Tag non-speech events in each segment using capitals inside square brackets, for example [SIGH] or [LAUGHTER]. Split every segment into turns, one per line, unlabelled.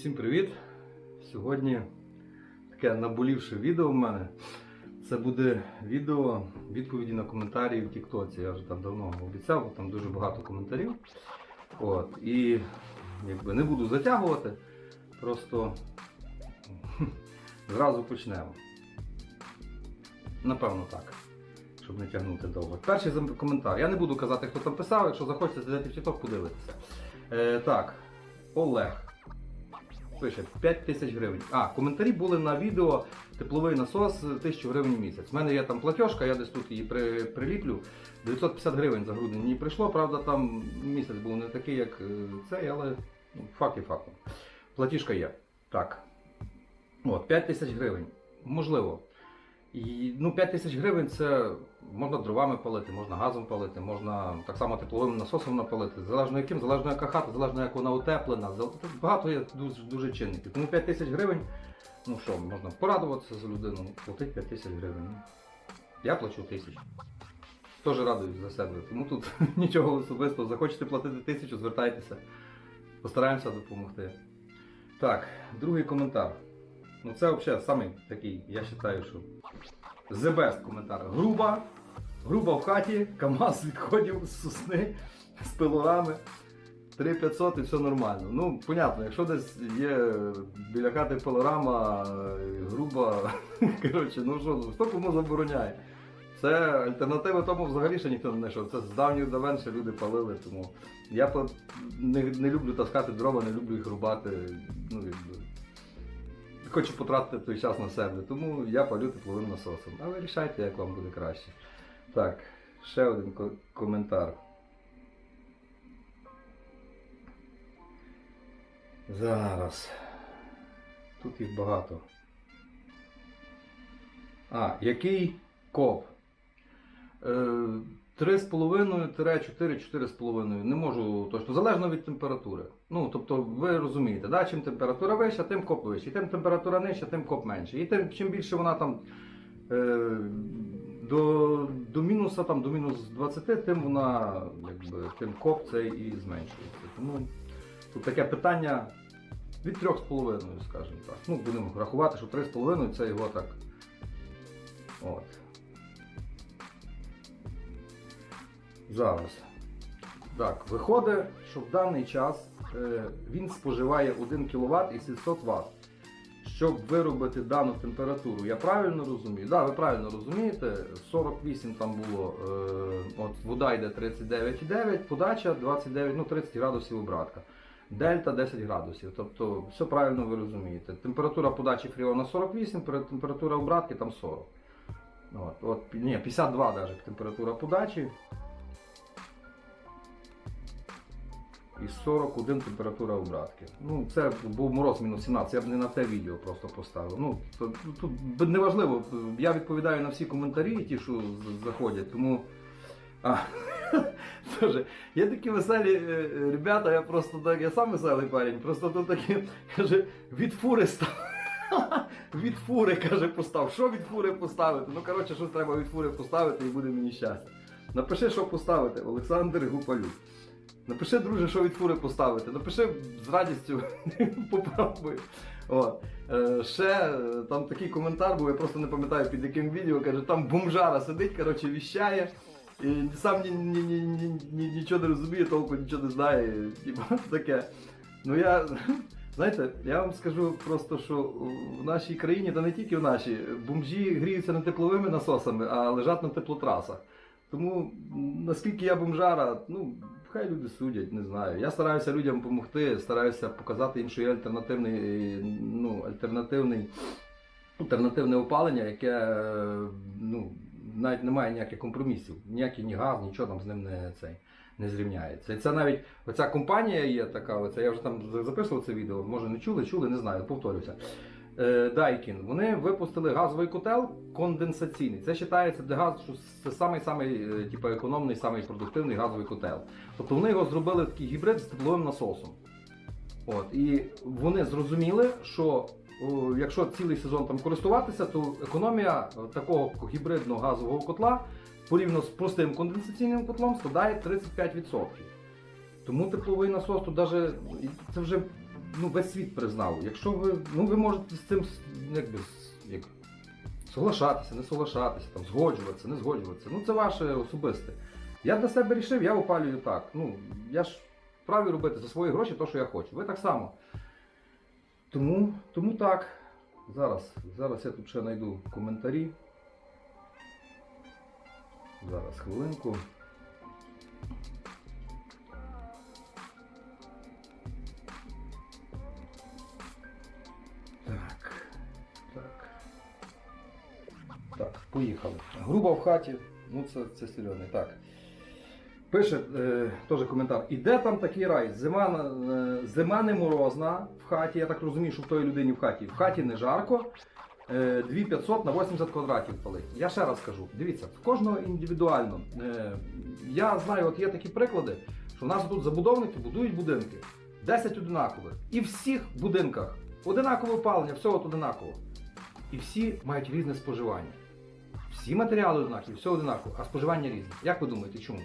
Всім привіт! Сьогодні таке наболівше відео в мене. Це буде відео відповіді на коментарі в Тіктоці. Я вже там давно обіцяв, бо там дуже багато коментарів. От. І якби не буду затягувати, просто [LAUGHS] зразу почнемо. Напевно так. Щоб не тягнути довго. Перший коментар. Я не буду казати, хто там писав, якщо захочете зайти в TikTok, подивитися. Е, так, Олег. Пише 5 тисяч гривень. А, коментарі були на відео тепловий насос 1000 гривень в місяць. У мене є там платіжка, я десь тут її при, приліплю. 950 гривень за грудень мені прийшло, правда, там місяць був не такий, як е, цей, але ну, факт і факт. Платіжка є. Так. От, 5 тисяч гривень. Можливо. І, ну, 5 тисяч гривень це можна дровами палити, можна газом палити, можна так само тепловим насосом напалити. Залежно яким, залежно яка хата, залежно як вона утеплена. Багато є дуже, дуже чинників. Тому 5 тисяч гривень, ну що, можна порадуватися за людину, платити 5 тисяч гривень. Ну, Я плачу тисячу. Теж радуюсь за себе. Тому тут [LAUGHS] нічого особистого. Захочете платити тисячу, звертайтеся. Постараємося допомогти. Так, другий коментар. Ну це взагалі самий такий, я вважаю, що the best коментар. Груба, груба в хаті, КАМАЗ відходів з сосни, з пилорами. 3500 і все нормально. Ну, понятно, якщо десь є біля хати пилорама, груба, [LAUGHS] коротше, ну що, хто кому забороняє? Це альтернативи тому взагалі ще ніхто не знайшов. Це з давніх давен ще люди палили, тому я не, не люблю таскати дрова, не люблю їх рубати. Ну, хочу потратити той час на себе, тому я палю тепловим насосом. А ви рішайте, як вам буде краще. Так, ще один ко- коментар. Зараз. Тут їх багато. А, який коп? Е, 3,5-4-4,5. Не можу точно, залежно від температури. Ну, тобто, ви розумієте, да? чим температура вища, тим коп вищий. Тим температура нижча, тим коп менший. І тим, чим більше вона там е, до, до мінуса, там, до мінус 20, тим вона, якби, тим коп цей і зменшується. Тому тут таке питання від 3,5, скажімо так. Ну, будемо рахувати, що 3,5 це його так. От. Зараз. Так, виходить, що в даний час е, він споживає 1 кВт і 700 Вт. Щоб виробити дану температуру, я правильно розумію? Так, да, ви правильно розумієте, 48 там було, е, от вода йде 39,9, подача 29, ну 30 градусів обратка. Дельта 10 градусів. Тобто все правильно ви розумієте. Температура подачі фріона 48, температура обратки там 40. От, от, ні, 52 навіть температура подачі. І 41 температура обратки. Ну, це був мороз мінус 17, я б не на те відео просто поставив. Ну, то- тут неважливо, я відповідаю на всі коментарі, ті, що заходять, тому. А, [LAUGHS] Тоже, є такі веселі е, ребята, я просто так, я сам веселий парень, просто тут такі, каже, від фури став. [LAUGHS] Від фури, каже, постав. Що від фури поставити? Ну, коротше, щось треба від фури поставити і буде мені щастя. Напиши, що поставити, Олександр Гупалюк. Напиши, друже, що від фури поставити. Напиши з радістю [LAUGHS] попробуй. От. Е, ще е, там такий коментар був, я просто не пам'ятаю під яким відео, каже, там бомжара сидить, коротше, віщає. І сам ні, ні, ні, ні, ні, нічого не розуміє, толку нічого не знає. Типа [LAUGHS] таке. Ну я. [LAUGHS] Знаєте, я вам скажу просто, що в нашій країні, та не тільки в нашій, бомжі гріються не тепловими насосами, а лежать на теплотрасах. Тому наскільки я бомжара, ну хай люди судять, не знаю. Я стараюся людям допомогти, стараюся показати їм, що є альтернативний, ну, альтернативний, альтернативне опалення, яке е, ну, навіть немає ніяких компромісів. Ніякий ні газ, нічого там з ним не цей. Не зрівняється. І це навіть оця компанія є така, оця, я вже там записував це відео, може не чули, чули, не знаю, повторюся. Е, Дайкін, вони випустили газовий котел конденсаційний. Це вважається для газу, що це самий самий е, типу, економний, самий продуктивний газовий котел. Тобто вони його зробили такий гібрид з тепловим насосом. От, і вони зрозуміли, що о, якщо цілий сезон там користуватися, то економія е, такого гібридного газового котла порівняно з простим конденсаційним котлом складає 35%. Тому тепловий насос тут даже, це вже ну, весь світ признав. Якщо ви, ну, ви можете з цим якби, як, соглашатися, не соглашатися, там, згоджуватися, не згоджуватися. Ну це ваше особисте. Я для себе рішив, я опалюю так. Ну, я ж вправі робити за свої гроші те, що я хочу. Ви так само. Тому, тому так. Зараз, зараз я тут ще знайду коментарі. Зараз хвилинку. Поїхали. Груба в хаті. Ну, це, це серйозний. Так. Пише е, теж коментар. Іде там такий рай. Зима е, зима не морозна в хаті. Я так розумію, що в той людині в хаті. В хаті не жарко. Е, 2500 на 80 квадратів палить. Я ще раз кажу, дивіться, в кожного індивідуально. Е, я знаю, от є такі приклади, що в нас тут забудовники будують будинки. 10 одинакових. І в всіх будинках одинакове опалення, все от одинаково. І всі мають різне споживання. Всі матеріали однакові, все одинаково, а споживання різне. Як ви думаєте, чому?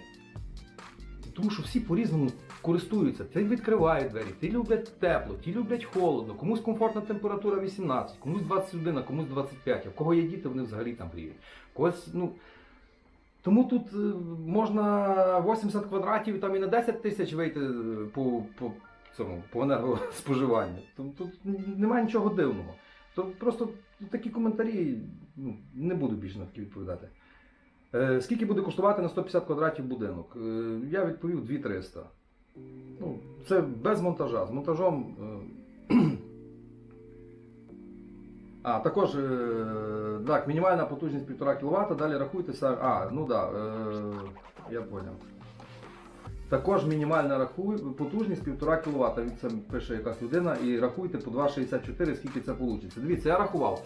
Тому що всі по-різному користуються. Ті відкривають двері, ті люблять тепло, ті люблять холодно, комусь комфортна температура 18, комусь 21, комусь 25. А в кого є діти, вони взагалі там гріють. Когось, ну. Тому тут е, можна 80 квадратів там і на 10 тисяч вийти е, по, по, цьому, по енергоспоживанню. Тут, тут немає нічого дивного. То просто такі коментарі ну, не буду більше на відповідати. Е, скільки буде коштувати на 150 квадратів будинок? Е, я відповів 2300. Ну, це без монтажа. З монтажом. Е, [CLEARS THROAT] а, також е, так, мінімальна потужність 1,5 кВт, далі рахуйте са- А, ну да, е, я зрозумів. Також мінімальна рахуй, потужність 1,5 кВт. Це пише якась людина, і рахуйте по 2,64, скільки це вийде. Дивіться, я рахував.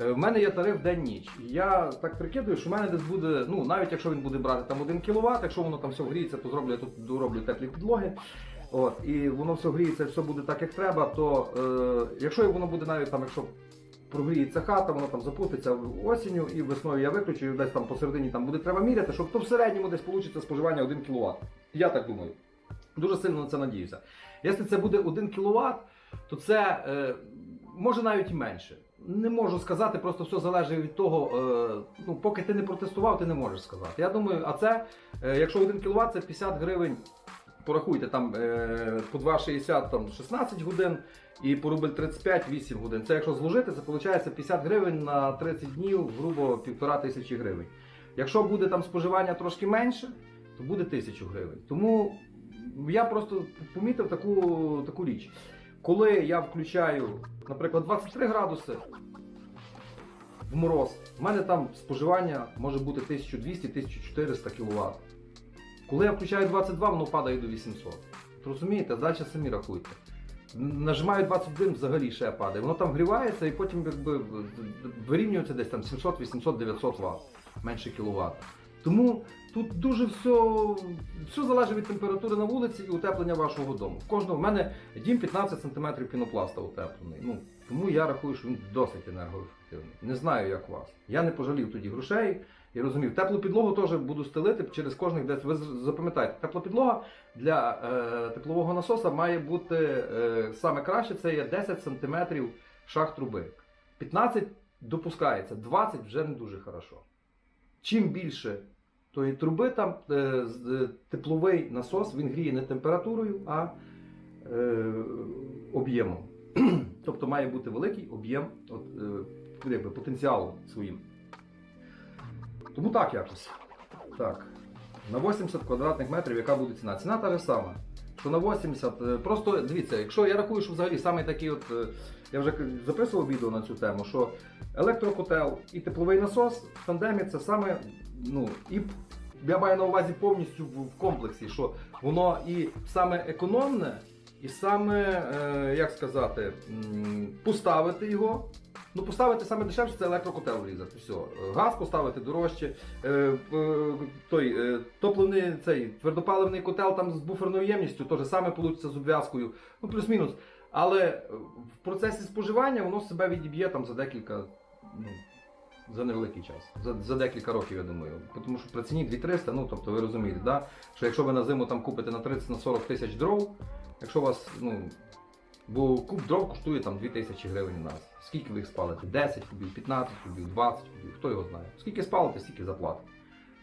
Е, В мене є тариф день-ніч. Я так прикидую, що в мене десь буде, ну навіть якщо він буде брати там 1 кВт, якщо воно там все гріється, то зроблю я тут дороблю теплі підлоги. От, і воно все гріється, все буде так, як треба, то е, якщо воно буде навіть там, якщо прогріється хата, воно там запуститься осінню і весною я виключу, і десь там посередині там буде треба міряти, щоб то в середньому десь вийде споживання 1 кВт. Я так думаю. Дуже сильно на це надіюся. Якщо це буде 1 кВт, то це е, може навіть і менше. Не можу сказати, просто все залежить від того, е, ну, поки ти не протестував, ти не можеш сказати. Я думаю, а це, е, якщо 1 кВт, це 50 гривень. Порахуйте, там е, по 2,60 там 16 годин і по рубль 35 8 годин. Це якщо зложити, це виходить 50 гривень на 30 днів, грубо півтора тисячі гривень. Якщо буде там споживання трошки менше, то буде тисячу гривень. Тому я просто помітив таку, таку річ. Коли я включаю, наприклад, 23 градуси в мороз, в мене там споживання може бути 1200-1400 кВт. Коли я включаю 22, воно падає до 800. Розумієте, далі самі рахуйте. Нажимаю 21, взагалі ще падає. Воно там грівається і потім якби вирівнюється десь там 700, 800, 900 Вт, менше кВт. Тому тут дуже все, все залежить від температури на вулиці і утеплення вашого дому. Кожного в мене дім 15 см пінопласта утеплений. Ну, тому я рахую, що він досить енергоефективний. Не знаю, як у вас. Я не пожалів тоді грошей. І розумів, теплу підлогу теж буду стелити через кожних 10. Ви з- запам'ятайте, тепла підлога для е, теплового насоса має бути е, саме краще, це є 10 см шах труби. 15 допускається, 20 вже не дуже хорошо. Чим більше тої труби, там е, е, тепловий насос він гріє не температурою, а е, об'ємом. [CLEARS THROAT] тобто має бути великий об'єм е, потенціалу своїм. Тому так якось. Так. На 80 квадратних метрів яка буде ціна? Ціна та ж сама. Що на 80, е, просто дивіться, якщо я рахую, що взагалі саме такий от, я вже записував відео на цю тему, що електрокотел і тепловий насос в тандемі це саме, ну, і я маю на увазі повністю в, комплексі, що воно і саме економне, і саме, е, як сказати, поставити його. Ну, поставити саме дешевше це електрокотел врізати. Все. Газ поставити дорожче. Е, той е, топливний цей твердопаливний котел там з буферною ємністю теж саме вийде з обв'язкою. Ну, плюс-мінус. Але в процесі споживання воно себе відіб'є там за декілька. Ну, за невеликий час, за, за декілька років, я думаю. Тому що при ціні 2300, ну тобто ви розумієте, да? що якщо ви на зиму там купите на 30-40 тисяч дров, якщо у вас ну, Бо куб дров коштує там 2000 гривень у нас. Скільки ви їх спалите? 10 кубів, 15 кубів, 20 кубів, хто його знає. Скільки спалите, стільки заплатите.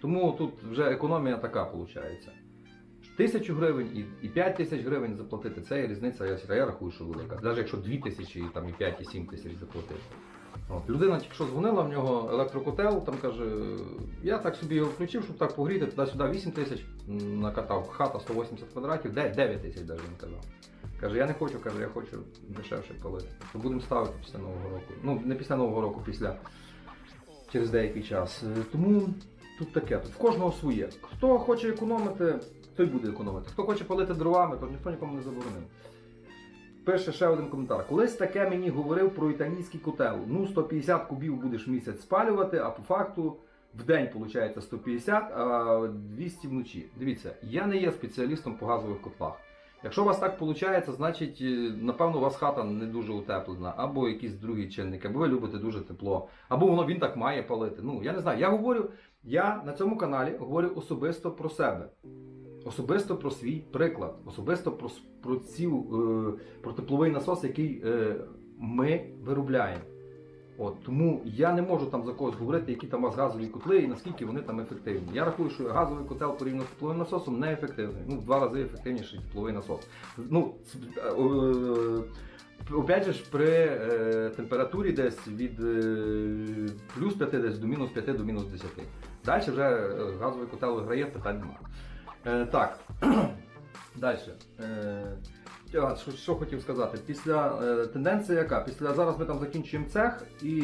Тому тут вже економія така виходить. Тисячу гривень і, і 5 тисяч гривень заплатити, це є різниця, я, рахую, що велика. Навіть якщо 2 тисячі, і 5, і 7 тисяч заплатити. От. Людина тільки що дзвонила, в нього електрокотел, там каже, я так собі його включив, щоб так погріти, туди-сюди 8 тисяч накатав, хата 180 квадратів, 9 тисяч навіть він казав. Каже, я не хочу, каже, я хочу дешевше палити. То будемо ставити після Нового року. Ну, не після Нового року, після через деякий час. Е, Тому тут таке. В кожного своє. Хто хоче економити, той буде економити. Хто хоче палити дровами, то ніхто нікому не заборонив. Пише ще один коментар. Колись таке мені говорив про італійський котел. Ну, 150 кубів будеш місяць спалювати, а по факту в день виходить 150, а 200 вночі. Дивіться, я не є спеціалістом по газових котлах. Якщо у вас так виходить, значить, е, напевно, у вас хата не дуже утеплена, або якісь другі чинники, або ви любите дуже тепло, або воно він так має палити. Ну, я не знаю. Я говорю, я на цьому каналі говорю особисто про себе. Особисто про свій приклад, особисто про, про, ці, е, про тепловий насос, який е, ми виробляємо. От, тому я не можу там за когось говорити, які там у вас газові котли і наскільки вони там ефективні. Я рахую, що газовий котел порівняно з тепловим насосом не ефективний. Ну, в два рази ефективніший тепловий насос. Ну, е, опять же при температурі десь від плюс 5 десь до мінус 5 до мінус 10. Далі вже газовий котел виграє, питань немає. Е, так, [CLEARS THROAT] далі. Е, що, що хотів сказати? Після е, тенденція яка? Після зараз ми там закінчуємо цех і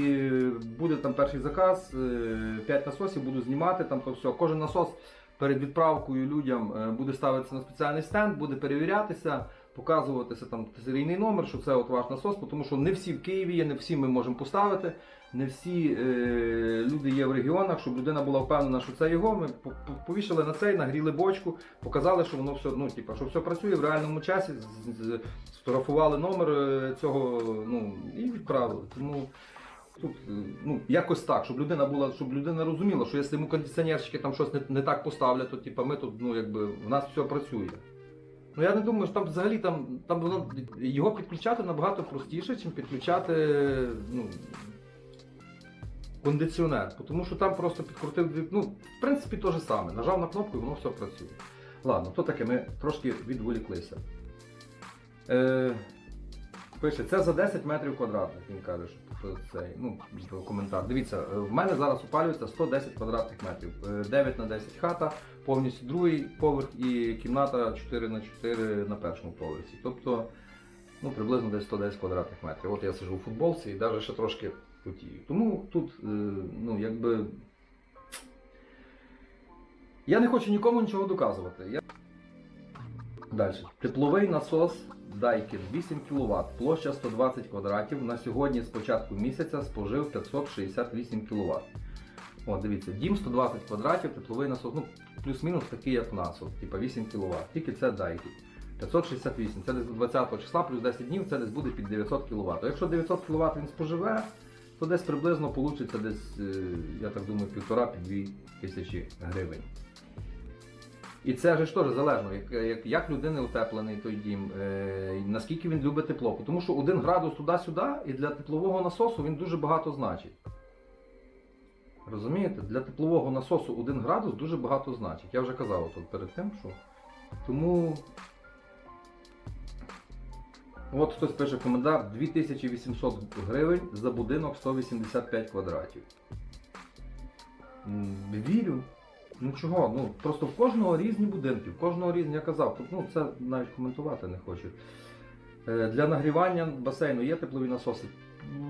буде там перший заказ, е, 5 насосів буду знімати там то все. Кожен насос перед відправкою людям е, буде ставитися на спеціальний стенд, буде перевірятися, показуватися там серійний номер, що це от ваш насос, тому що не всі в Києві є, не всі ми можемо поставити. Не всі е, люди є в регіонах, щоб людина була впевнена, що це його. Ми по- по- повішали на цей, нагріли бочку, показали, що воно все, ну, типу, що все працює в реальному часі, сфотографували номер е, цього ну, і відправили. Тому тут е, ну, якось так, щоб людина була, щоб людина розуміла, що якщо йому кондиціонерщики там щось не, не так поставлять, то типу, ми тут, ну, якби, в нас все працює. Ну я не думаю, що там взагалі там, там воно, його підключати набагато простіше, ніж підключати ну, кондиціонер. Тому що там просто підкрутив. Ну, в принципі, те ж саме. Нажав на кнопку і воно все працює. Ладно, то таке, ми трошки відволіклися. Е, пише, це за 10 метрів квадратних, він каже, що цей, ну, коментар. Дивіться, е, в мене зараз опалюється 110 квадратних метрів. Е, 9 на 10 хата, повністю другий поверх і кімната 4 на 4 на першому поверсі. Тобто, ну, приблизно десь 110 квадратних метрів. От я сижу у футболці і навіть ще трошки потію. Тому тут, е, ну, якби. Я не хочу нікому нічого доказувати. Я... Далі. Тепловий насос Daikin 8 кВт, площа 120 квадратів. На сьогодні з початку місяця спожив 568 кВт. О, дивіться, дім 120 квадратів, тепловий насос, ну, плюс-мінус такий, як у нас, от, типа 8 кВт. Тільки це Daikin. 568, це десь до 20 числа, плюс 10 днів, це десь буде під 900 кВт. Якщо 900 кВт він споживе, то десь приблизно вийде десь, е, я так думаю, півтора-дві тисячі гривень. І це ж теж залежно, як, як, як людини утеплений той дім, е, наскільки він любить тепло. Тому що 1 градус туди-сюди, і для теплового насосу він дуже багато значить. Розумієте? Для теплового насосу 1 градус дуже багато значить. Я вже казав тут перед тим, що. Тому. От хтось пише коментар 2800 гривень за будинок 185 квадратів. Вірю. Ну чого? Ну просто в кожного різні будинки, в кожного різні, я казав, ну це навіть коментувати не хочу. Е, Для нагрівання басейну є теплові насоси.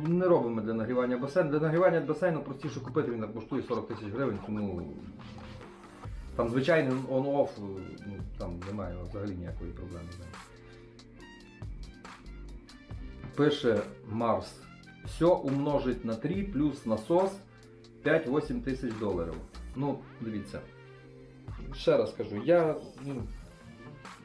Не робимо для нагрівання басейну. Для нагрівання басейну простіше купити, він коштує 40 тисяч гривень, тому там звичайний on-off, ну, там немає взагалі ніякої проблеми. Пише Марс. Все умножить на 3 плюс насос 5-8 тисяч доларів. Ну, дивіться. Ще раз кажу, я, ну,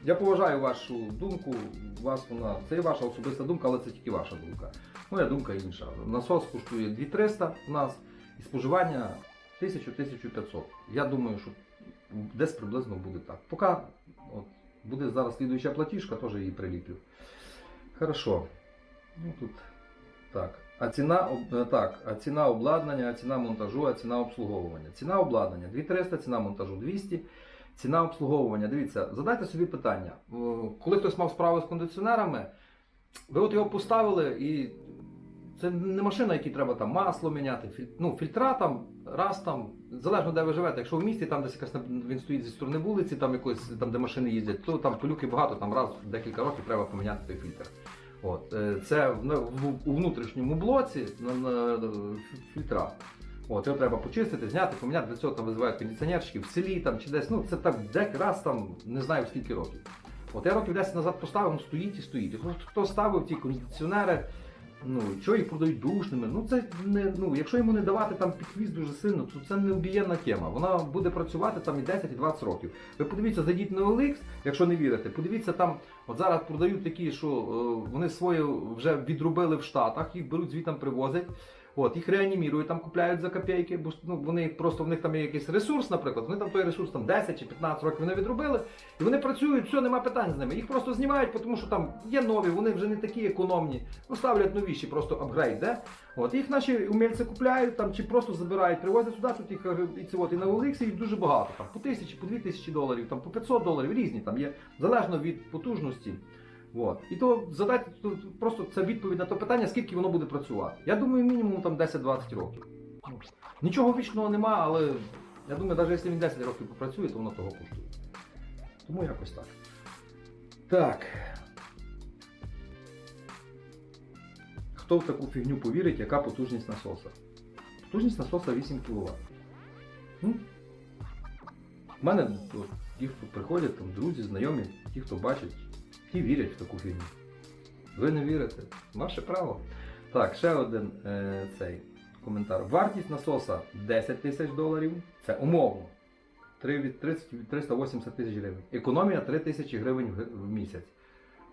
я поважаю вашу думку, вас вона, це є ваша особиста думка, але це тільки ваша думка. Моя думка інша. Насос коштує 2300 у нас і споживання 1000-1500. Я думаю, що десь приблизно буде так. Поки от, буде зараз слідуюча платіжка, теж її приліплю. Хорошо. Ну тут так. А ціна, е, так, а ціна обладнання, а ціна монтажу, а ціна обслуговування. Ціна обладнання 2300, ціна монтажу 200, ціна обслуговування. Дивіться, задайте собі питання. Е, Коли хтось мав справу з кондиціонерами, ви от його поставили і це не машина, якій треба там масло міняти, філь... ну, фільтра там, раз там, залежно де ви живете. Якщо в місті там десь якась він стоїть зі сторони вулиці, там якось там, де машини їздять, то там пилюки багато, там раз в декілька років треба поміняти той фільтр. От, е, це в, у внутрішньому блоці на, фільтра. От, його треба почистити, зняти, поміняти. Для цього там визивають кондиціонерчики в селі там, чи десь. Ну, це так раз там, не знаю скільки років. От я років 10 назад поставив, він стоїть і стоїть. Хто ставив ті кондиціонери, ну, що їх продають душними, ну це не, ну, якщо йому не давати там під дуже сильно, то це не обієнна тема. Вона буде працювати там і 10, і 20 років. Ви подивіться, зайдіть на OLX, якщо не вірите, подивіться там, от зараз продають такі, що е, вони свої вже відробили в Штатах, їх беруть звідти привозять. От, їх реанімірують, там купляють за копійки, бо ну, вони просто в них там є якийсь ресурс, наприклад, вони там той ресурс там 10 чи 15 років вони відробили, і вони працюють, все, нема питань з ними. Їх просто знімають, тому що там є нові, вони вже не такі економні. Ну, ставлять новіші, просто апгрейд, де? От їх наші умільці купляють там чи просто забирають, привозять сюди, тут їх е, і це от і на OLX їх дуже багато, там по тисячі, по дві тисячі доларів, там по 500 доларів, різні там є, залежно від потужності. От. І то задайте тут просто це відповідь на те питання, скільки воно буде працювати. Я думаю, мінімум там 10-20 років. Нічого вічного нема, але я думаю, навіть якщо він 10 років попрацює, то воно того коштує. Тому якось так. Так. Хто в таку фігню повірить, яка потужність насоса? Потужність насоса 8 кВт. У мене от, ті, хто приходять, там, друзі, знайомі, ті, хто бачать, ті вірять в таку фігню. Ви не вірите? Ваше право. Так, ще один е, цей коментар. Вартість насоса 10 тисяч доларів. Це умовно. 30 380 тисяч гривень. Економія 3 тисячі гривень в, місяць.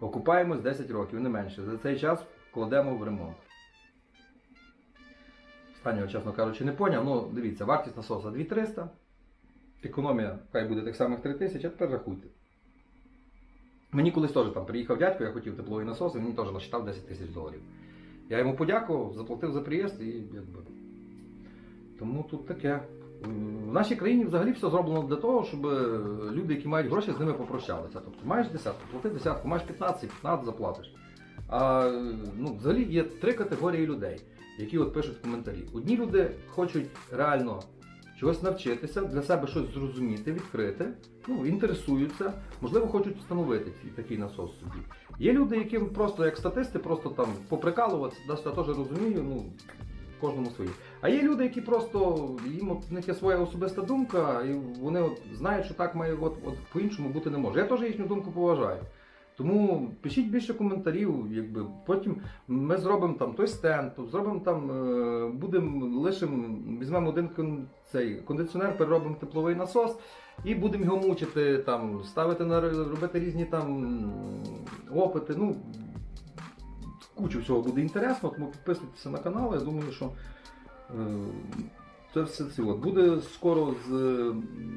Окупаємось 10 років, не менше. За цей час вкладемо в ремонт. Останнього, чесно кажучи, не поняв. Ну, дивіться, вартість насоса 2300. Економія хай буде так самих 3 тисячі, а тепер рахуйте. Мені колись теж там приїхав дядько, я хотів тепловий насос, і мені теж насчитав 10 тисяч доларів. Я йому подякував, заплатив за приїзд і якби. Тому тут таке. В нашій країні взагалі все зроблено для того, щоб люди, які мають гроші, з ними попрощалися. Тобто маєш десятку, плати десятку, маєш 15, 15 заплатиш. А ну, взагалі є три категорії людей, які от пишуть коментарі. Одні люди хочуть реально чогось навчитися, для себе щось зрозуміти, відкрити, ну, інтересуються, можливо, хочуть встановити такий насос собі. Є люди, яким просто як статисти, просто там поприкалуватися, да, я теж розумію, ну, кожному своє. А є люди, які просто їм от, в них є своя особиста думка, і вони от, знають, що так має от, от, по-іншому бути не може. Я теж їхню думку поважаю. Тому пишіть більше коментарів, якби потім ми зробимо там той стенд, зробимо там, е, будемо лишимо, візьмемо один цей кондиціонер, переробимо тепловий насос і будемо його мучити, там, ставити на робити різні там опити. Ну, кучу всього буде інтересно, тому підписуйтеся на канал. Я думаю, що е, це все це от. буде скоро з,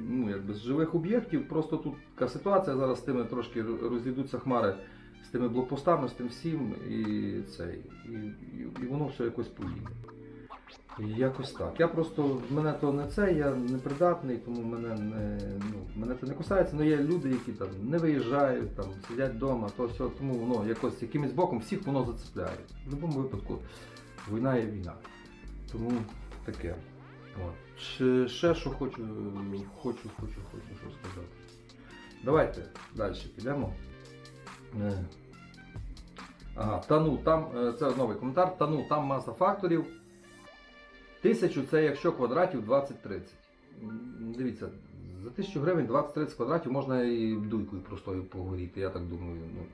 ну, якби, з живих об'єктів. Просто тут така ситуація зараз з тими трошки розійдуться хмари з тими блокпостами, з тим всім, і цей, і, і, і воно все якось поїде. Якось так. Я просто мене то не це, я непридатний, тому мене не ну, мене це не кусається. Ну є люди, які там не виїжджають, там сидять вдома, то все, тому воно якось якимось боком всіх воно зацепляє. В будь-якому випадку війна є війна. Тому таке. От. Ще, що хочу, хочу, хочу, хочу що сказати. Давайте далі підемо. Е, Ага, тану, там, е, це новий коментар, тану, там маса факторів. Тисячу це якщо квадратів 20-30. Дивіться, за тисячу гривень 20-30 квадратів можна і дуйкою простою погоріти, я так думаю. Ну,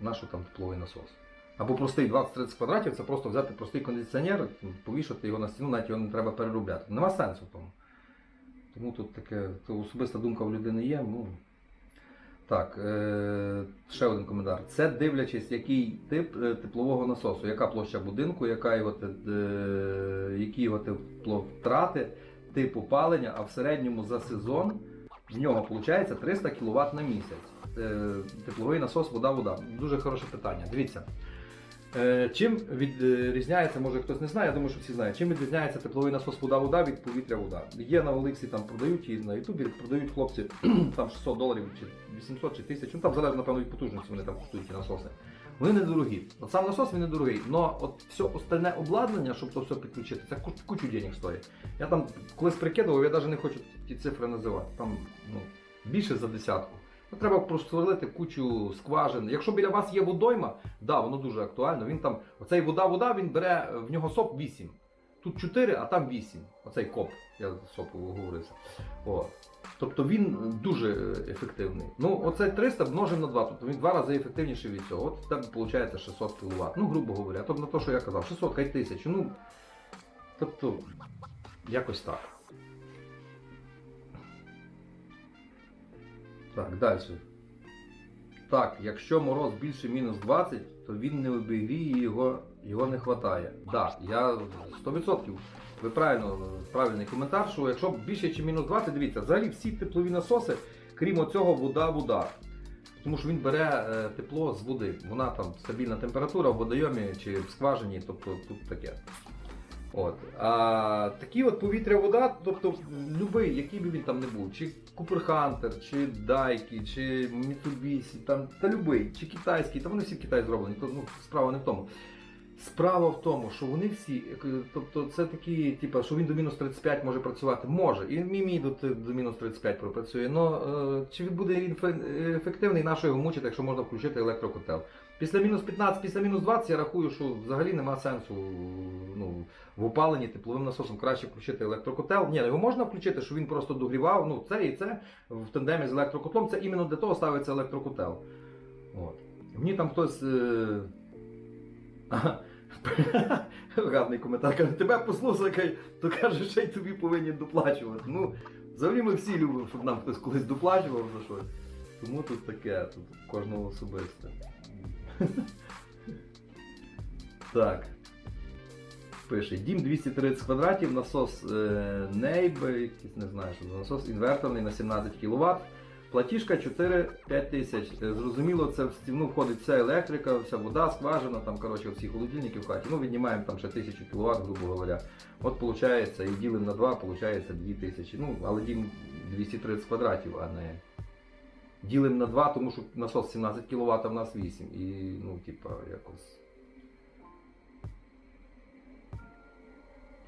нащо там тепловий насос? Або простий 20-30 квадратів це просто взяти простий кондиціонер, повішати його на стіну, навіть його не треба переробляти. Нема сенсу в тому. Тому тут таке то особиста думка в людини є. Ну, так, е, ще один коментар. Це дивлячись, який тип е, теплового насосу, яка площа будинку, яка його, е, які його тепловтрати, тип опалення, а в середньому за сезон в нього виходить 300 кВт на місяць. е, тепловий насос вода-вода? Дуже хороше питання. Дивіться. Е, Чим відрізняється, може хтось не знає, я думаю, що всі знають, чим відрізняється тепловий насос вода-вода від повітря-вода. Є на Олексі, там продають і на Ютубі продають хлопці [CLEARS THROAT] там 600 доларів, чи 800 чи 1000, ну там залежно, напевно, від потужності вони там коштують ті насоси. Вони недорогі. От сам насос він недорогий, але от все остальне обладнання, щоб то все підключити, це кучу денег стоїть. Я там колись прикидував, я навіть не хочу ті цифри називати. Там ну, більше за десятку. Треба просверлити кучу скважин. Якщо біля вас є водойма, да, воно дуже актуально. Він там, оцей вода-вода, він бере в нього соп 8. Тут 4, а там 8. Оцей коп, я сопу говорився. О. Тобто він дуже е, ефективний. Ну, оце 300 множимо на 2, тобто він два рази ефективніший від цього. От тебе виходить 600 кВт. Ну, грубо говоря, тобто на те, що я казав, 600, хай 1000. Ну, тобто, якось так. Так, далі. Так, якщо мороз більше мінус 20, то він не обігріє його, його не вистачає. Так, я 100%. Ви правильно, правильний коментар, що якщо більше ніж мінус 20, дивіться, взагалі всі теплові насоси, крім оцього, вода-вода. Тому що він бере е, тепло з води. Вона там стабільна температура в водойомі чи в скважині, тобто тут таке. От. А такі от повітря-вода, тобто любий, який би він там не був, чи Купер Хантер, чи Дайкі, чи Mitsubishi, там, та любий, чи китайський, та вони всі в Китаї зроблені, то, ну, справа не в тому. Справа в тому, що вони всі, е, тобто це такі, типу, що він до мінус 35 може працювати, може, і мій до, до мінус 35 пропрацює, але чи він буде він ефективний, на що його мучити, якщо можна включити електрокотел. Після мінус 15, після мінус 20 я рахую, що взагалі нема сенсу ну, в опаленні тепловим насосом краще включити електрокотел. Ні, його можна включити, що він просто догрівав. Ну, це і це в тандемі з електрокотлом. Це іменно для того ставиться електрокотел. От. Мені там хтось. Е... ага, [LAUGHS] Гарний коментар. Каже, тебе послухай, то каже, ще й тобі повинні доплачувати. Ну, взагалі ми всі любимо, щоб нам хтось колись доплачував за щось. Тому тут таке, тут кожного особисте. Так. Пише, дім 230 квадратів, насос е, Нейб, не знаю, що насос інверторний на 17 кВт. Платіжка 4-5 тисяч. Е, Зрозуміло, це в стіну входить вся електрика, вся вода, скважина, там, коротше, всі холодильники в хаті. Ну, віднімаємо там ще 1000 кВт, грубо говоря. От виходить, і ділимо на 2, виходить 2000. Ну, але дім 230 квадратів, а не. Ділимо на 2, тому що насос 17 кВт, а в нас 8. І, ну, типа, якось.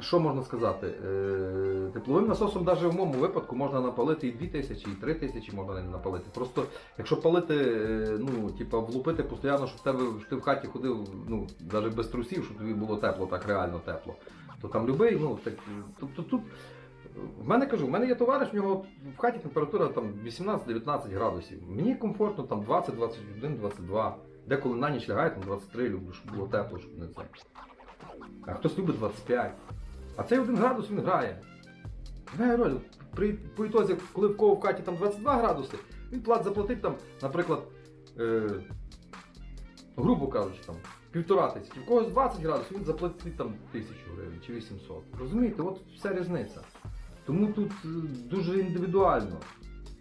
Що можна сказати? Е, Тепловим насосом навіть в моєму випадку можна напалити і 2000, і 3000 можна не напалити. Просто якщо палити, е, ну, типа, влупити постійно, щоб тебе щоб ти в хаті ходив, ну, навіть без трусів, щоб тобі було тепло, так реально тепло, то там любий, ну, так, тобто тут. В мене кажу, в мене є товариш, в нього в хаті температура там 18-19 градусів. Мені комфортно там 20, 21, 22. Деколи на ніч лягає, там 23 люблю, щоб було тепло, щоб не це. А хтось любить 25. А цей один градус він грає. Грає роль. При, по ітозі, коли в кого в хаті там 22 градуси, він плат заплатить там, наприклад, е, грубо кажучи, там, півтора тисячі. В когось 20 градусів, він заплатить там тисячу гривень чи 800. Розумієте, от вся різниця. Тому тут е, дуже індивідуально.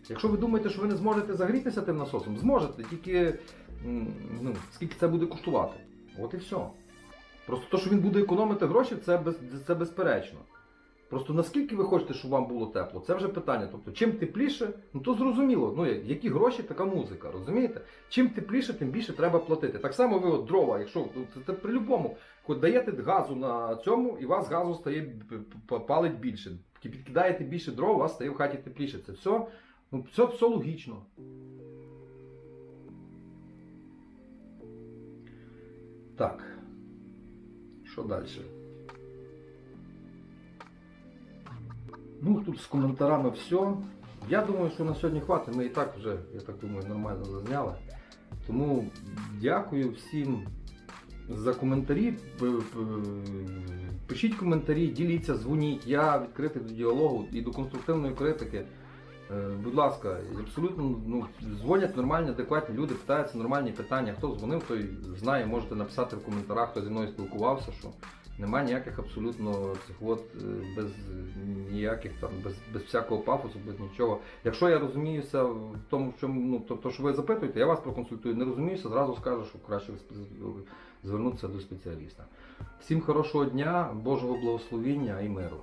Якщо ви думаєте, що ви не зможете загрітися тим насосом, зможете, тільки ну, скільки це буде коштувати. От і все. Просто те, що він буде економити гроші, це, без, це безперечно. Просто наскільки ви хочете, щоб вам було тепло, це вже питання. Тобто, чим тепліше, ну то зрозуміло, ну які гроші, така музика, розумієте? Чим тепліше, тим більше треба платити. Так само ви от дрова, якщо ну, це, це при любому, хоч даєте газу на цьому, і вас газу стає палить більше. Підкидаєте більше дров, у вас стає в хаті тепліше. Це все, ну, все, все логічно. Так. Що далі? Ну, тут з коментарами все. Я думаю, що на сьогодні хватить. Ми і так вже, я так думаю, нормально зазняли. Тому дякую всім за коментарі. Пишіть коментарі, діліться, дзвоніть. Я відкритий до діалогу і до конструктивної критики. Е, будь ласка, абсолютно ну, дзвонять нормальні, адекватні люди, питаються нормальні питання. Хто дзвонив, той знає, можете написати в коментарях, хто зі мною спілкувався, що нема ніяких абсолютно цих от е, без ніяких там, без без всякого пафосу, без нічого. Якщо я розуміюся в тому, в чому ну, тобто, що ви запитуєте, я вас проконсультую, не розуміюся, зразу скажу, що краще ви звернутися до спеціаліста. Всім хорошого дня, Божого благословіння і миру.